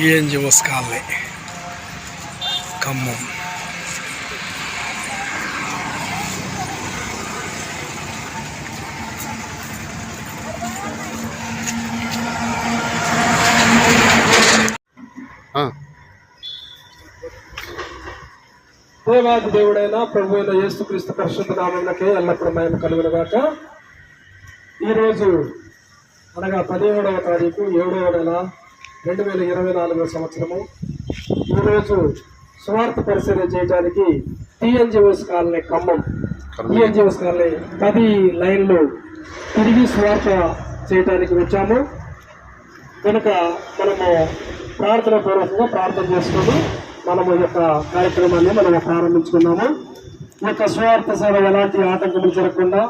TNGOs colony Khammam దేవాది దేవుడైన ప్రభు అయిన యేసుక్రీస్తు పరిశుద్ధ నామమునకే ఎల్లప్పుడూ మహిమ కలుగునుగాక. ఈరోజు అనగా పదిహేడవ తారీఖు ఏడవ నెల రెండు వేల ఇరవై నాలుగవ సంవత్సరము. ఈరోజు స్వార్థ పరిశీలన చేయడానికి TNGOs colony Khammam. TNGOs colony పది లైన్లు తిరిగి స్వార్థ చేయడానికి వచ్చాము. కనుక మనము ప్రార్థన పూర్వకంగా ప్రార్థన చేసుకుని మనము యొక్క కార్యక్రమాన్ని మనం ప్రారంభించుకున్నాము. ఈ యొక్క స్వార్థ సేవ ఎలాంటి ఆటంకములు జరగకుండా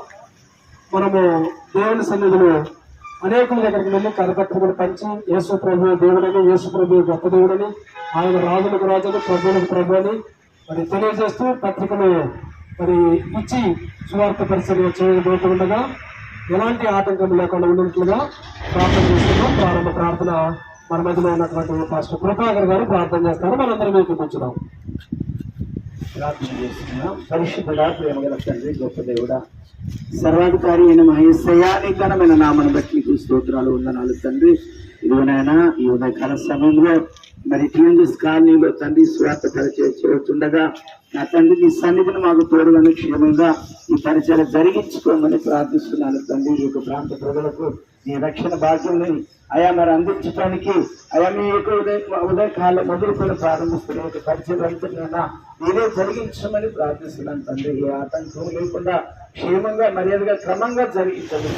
మనము దేవుని సన్నిధిలో అనేకుల దగ్గరికి వెళ్ళి కరపత్రికలు పంచి యేసు ప్రభు దేవుడని యేసు ప్రభు గొప్ప దేవుడని ఆయన రాజులకు రాజుని ప్రభువులకు ప్రభు అని మరి తెలియజేస్తూ పత్రికలు మరి ఇచ్చి సువార్త పరిశీలన చేయబోతుండగా ఎలాంటి ఆటంకం లేకుండా ఉన్నట్లుగా ప్రార్థన చేస్తున్నాం. ప్రారంభ ప్రార్థన మన మధ్యలో ఉన్నటువంటి పాస్టర్ కృపాకర్ గారు ప్రార్థన చేస్తారు. మనందరం మీకు కూర్చున్నాం. ప్రార్థన చేస్తున్నాం. పరిశుద్ధుడా ప్రేమగల తండ్రి గొప్ప దేవుడా సర్వాధికారి అయిన మహేశ్వయాని ఘనమైన నామను బట్టి నీకు స్తోత్రాలు వందనాలు తండ్రి. ఇదిగోనైనా ఈ ఉదయకాల సమయంలో మరి టీఎంజెస్ కాలనీలో తండ్రి స్వార్థ పరిచయం చేస్తుండగా నా తండ్రి నీ సన్నిధిని మాకు తోడుగానే క్షేమంగా ఈ పరిచయం జరిగించుకోమని ప్రార్థిస్తున్నాను తండ్రి. ఈ యొక్క ప్రాంత ప్రజలకు నీ రక్షణ భాగ్యం అయా మరి అందించడానికి అయా మీ యొక్క ఉదయ ఉదయకాలం మొదలుకొని ప్రారంభిస్తున్న యొక్క పరిచయం అంతటా మీరే జరిగించమని ప్రార్థిస్తున్నాను తండ్రి. ఏ ఆటంకం లేకుండా క్షేమంగా మర్యాదగా క్రమంగా జరిగించండి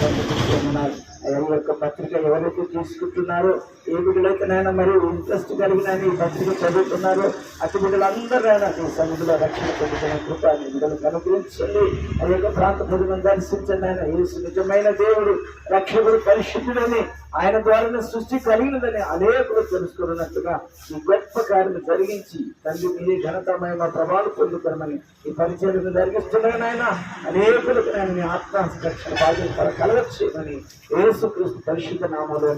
ఆయన యొక్క పత్రిక ఎవరైతే తీసుకుంటున్నారో ఏ బిడ్డలైతే నాయన మరి ఇంట్రెస్ట్ కలిగిన ఈ పత్రిక చదువుతున్నారో అటు బిడ్డలందరూ ఆయన ఈ సన్నిధిలో రక్షణ పొందుతున్న కృప నీ బిడ్డలకు అనుగ్రహించండి. ఆ యొక్క ప్రాంత ప్రజలను దర్శించండి. ఆయన యేసు నిజమైన దేవుడు రక్షకుడు పరిశుద్ధుడని ఆయన ద్వారానే సృష్టి కలిగినదని అనేకులు తెలుసుకున్నట్టుగా ఈ గొప్ప కార్యం జరిగించి తండ్రి మీరే ఘనతమైన ప్రభావం పొందుతామని ఈ పరిచయం జరిగిస్తున్నాను ఆయన అనేకులకు నేను మీ ఆత్మ రక్షణ బాధ్యత కలగచ్చేయమని యేసు పరిశుద్ధ నామంలో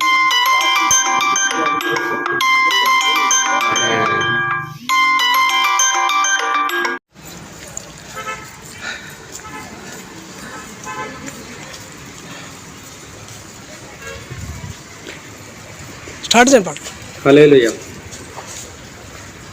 స్టార్ట్ చేయండి పాట హల్లెలూయా.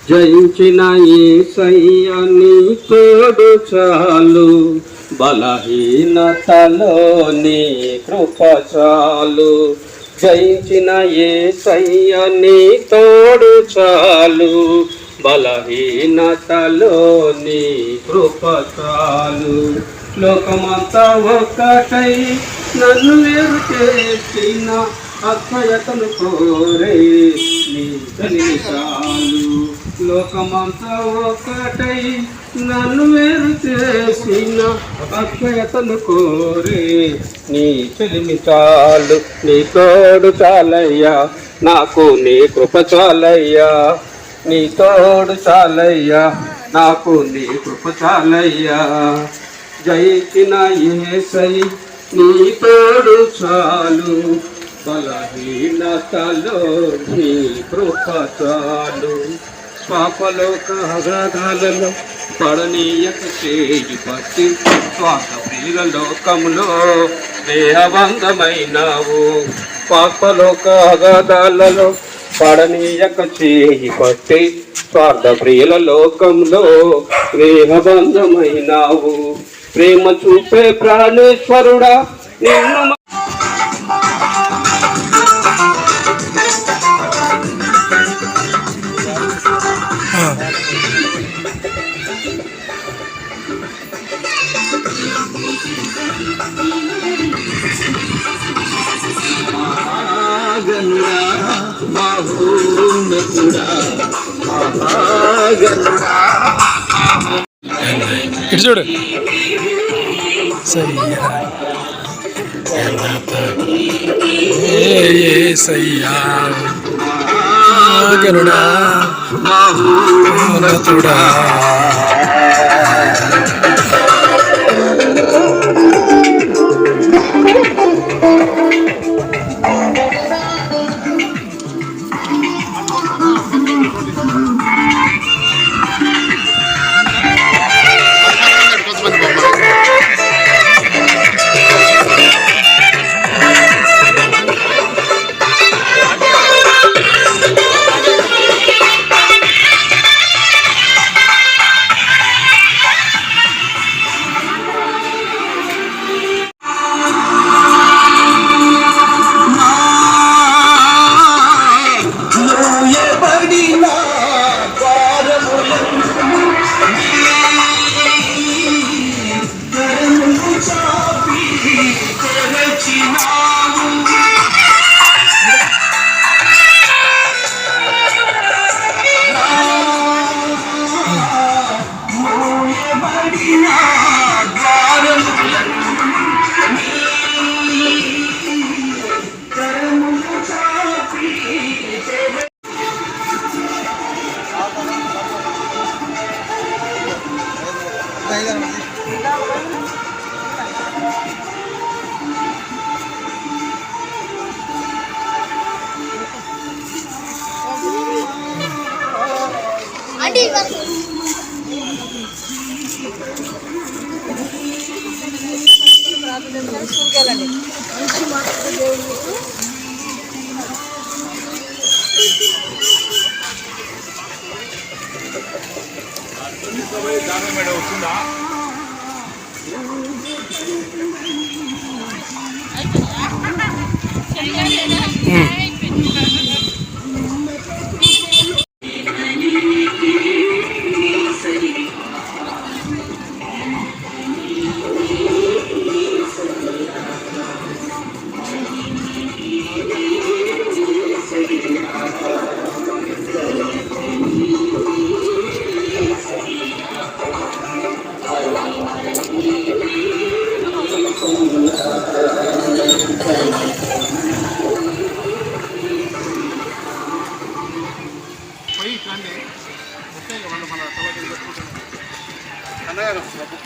జయించిన ఈసయ్యని తోడు చాలు. బలహీనతలో నీ కృప చాలు. జయించిన ఏసయ్యని తోడు చాలు. బలహీనతలో నీ కృప చాలు. లోకమంతా ఒక్కటై నన్ను వేరు చేసిన అక్షయతను కోరే నీ కలిగి చాలు. లోకమంతా ఒకటై నన్ను వేరు చేసిన అక్షయతను కోరే నీ చెలిమి చాలు. నీ తోడు చాలయ్యా నాకు నీ కృప చాలయ్యా. నీ తోడు చాలయ్యా నాకు నీ కృప చాలయ్యా. జయించిన ఏసై నీ తోడు చాలు. బలహీనతలో నీ కృప చాలు పాపలోక అగ్రగాలలో పడనీయక చేయి పట్టి స్వార్థ ప్రియుల లోకంలో దేహబంధమైనావు పాపలోక అగాధాలలో పడనీయక చేయి పట్టి స్వార్థ ప్రియుల లోకంలో దేహబంధమైనావు ప్రేమ చూపే ప్రాణేశ్వరుడా నిన్ను ఇటు చూడు. సయ్యా. ఏ సయ్యా. గరుడా మా ఊరుతుడా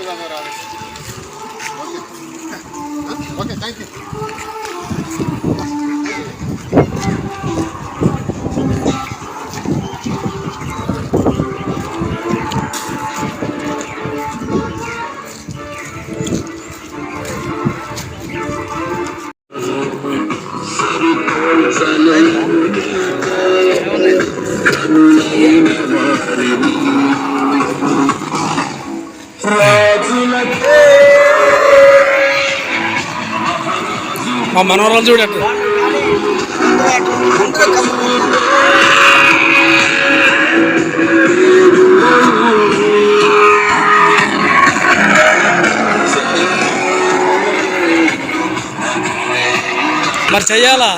ఉన్నతుడా మా మనవరాలు చూడట్టు మరి చెయ్యాలా?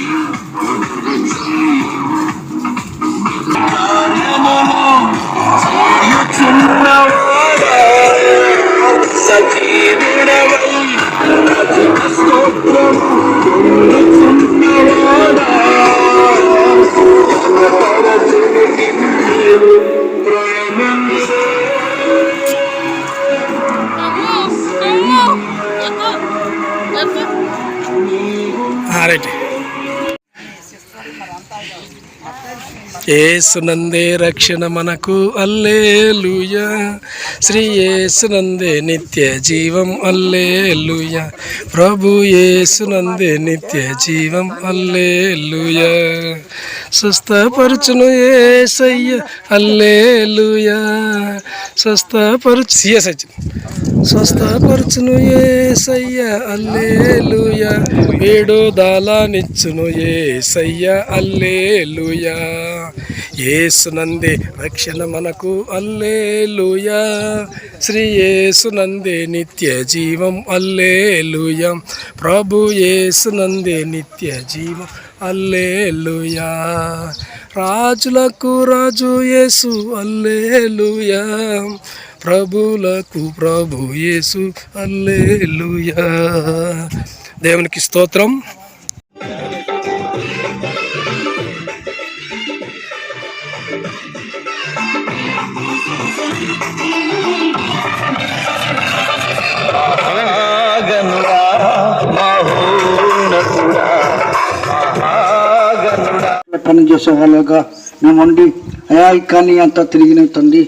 Yeah. ఏసునందే రక్షణ మనకు అల్లేలుయ. శ్రీ ఏసునందే నిత్య జీవం అల్లేలుయ. ప్రభు ఏసునందే నిత్య జీవం అల్లేలుయ. స్వస్థపరచును ఏసయ్య అల్లేలుయ. స్వస్థపరచు సిఎస్ వచ్చింది స్వస్థపరచును ఏసయ్య అల్లేలుయ. వేడుదలనిచ్చును ఏసయ్య అల్లేలుయా. ఏసునందే రక్షణ మనకు అల్లేలుయ. శ్రీ ఏసునందే నిత్య జీవం అల్లేలుయ. ప్రభు ఏసునందే నిత్య జీవం అల్లేలుయా. రాజులకు రాజు యేసు అల్లేలుయా. ప్రభులకు ప్రభు యేసు అల్లేలుయా. దేవునికి స్తోత్రం. పని చేసేవాళ్ళగా మేము ఉండి అయాయికాన్ని కానీ అంతా తిరిగిన తండ్రి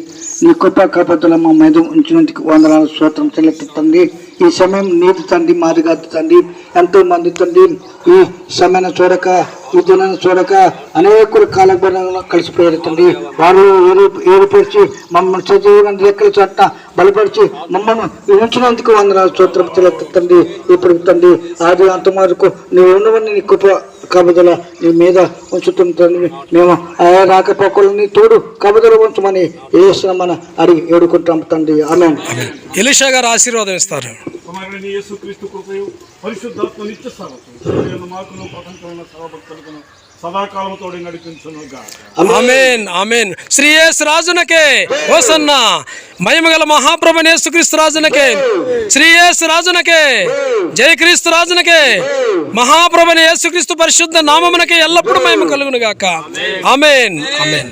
నీ కృపా కాపతుల మా మీద ఉంచినందుకు వందనాలు స్తోత్రం చెల్లిస్తుంది ఈ సమయం నీతి తండ్రి మాదిగా తండ్రి. ఎంతో మంది తండ్రి ఈ సమయాన్ని చూడక ఈ దినాన్ని చూడక అనేకులు కాలబరంలో కలిసిపోయారు తండ్రి వారు ఏడు ఏడుపరిచి మమ్మల్ని సజీవంగా లెక్కల చోట బలపరిచి మమ్మల్ని ఉంచినందుకు వందనాలు స్తోత్రం చెల్లిస్తుంది ఇప్పుడు తండ్రి ఆది అంత వరకు నీవు ఉండవని నీ కృప కబదల నీ మీద ఉంచుతుంది మేము ఆయా రాకపోకలని తోడు కబదల ఉంచమని ఏ శ్రమను అడిగి ఏడుకుంటాం తండ్రి ఆమె ఎలిషా గారు ఆశీర్వాదం ఇస్తారు. పరిశుద్ధాత్మ నిత్య సారథ్యం మాకును ప్రపంచంలో సర్వభక్తులకు సదాకాలం తోడి నడిపించును గాక. ఆమెన్. ఆమెన్ శ్రీ యేసు రాజునకే ఓసన్న. మహిమగల మహాప్రభు యేసుక్రీస్తు రాజునకే. శ్రీ యేసు రాజునకే. జయ క్రీస్తు రాజునకే. మహాప్రభు యేసుక్రీస్తు పరిశుద్ధ నామమునకే ఎల్లప్పుడూ మహిమ కలుగును గాక. Amen amen amen.